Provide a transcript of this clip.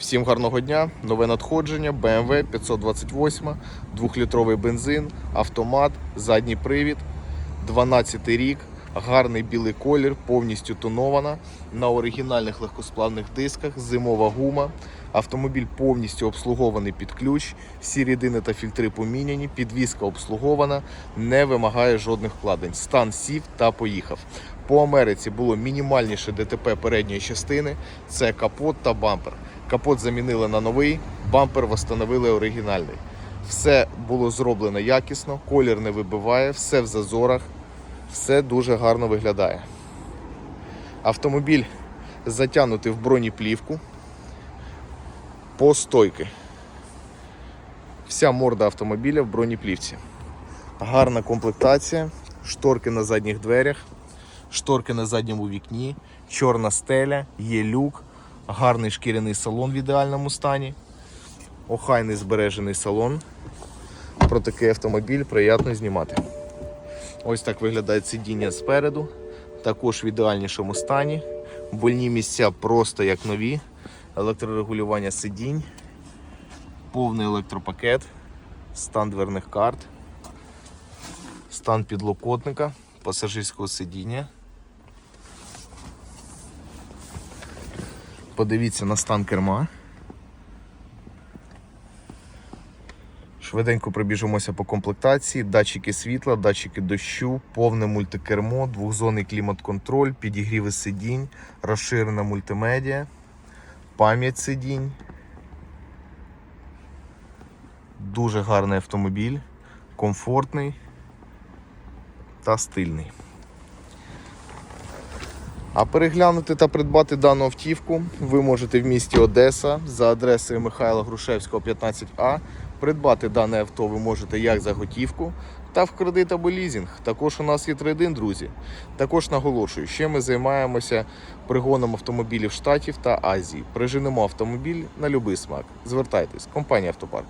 Всім гарного дня, нове надходження, BMW 528, 2-літровий бензин, автомат, задній привід, 12 рік, гарний білий колір, повністю тонована, на оригінальних легкосплавних дисках, зимова гума. Автомобіль повністю обслугований під ключ, всі рідини та фільтри поміняні, підвізка обслугована, не вимагає жодних вкладень. Стан сів та поїхав. По Америці було мінімальніше ДТП передньої частини, це капот та бампер. Капот замінили на новий, бампер встановили оригінальний. Все було зроблено якісно, колір не вибиває, все в зазорах, все дуже гарно виглядає. Автомобіль затягнутий в бронеплівку по стойки. Вся морда автомобіля в бронеплівці. Гарна комплектація, шторки на задніх дверях, шторки на задньому вікні, чорна стеля, є люк, гарний шкіряний салон в ідеальному стані, охайний збережений салон. Про такий автомобіль приємно знімати. Ось так виглядає сидіння спереду, також в ідеальнішому стані. Больні місця просто як нові, електрорегулювання сидінь, повний електропакет, стан дверних карт, стан підлокотника, пасажирського сидіння. Подивіться на стан керма. Швиденько пробіжимося по комплектації. Датчики світла, датчики дощу, повне мультикермо, двохзонний клімат-контроль, підігріви сидінь, розширена мультимедіа, пам'ять сидінь. Дуже гарний автомобіль, комфортний та стильний. А переглянути та придбати дану автівку ви можете в місті Одеса за адресою Михайла Грушевського, 15А. Придбати дане авто ви можете як за готівку, та в кредит або лізінг. Також у нас є трейдин, друзі. Також наголошую, ще ми займаємося пригоном автомобілів Штатів та Азії. Приженемо автомобіль на будь-який смак. Звертайтесь, компанія Автопарк.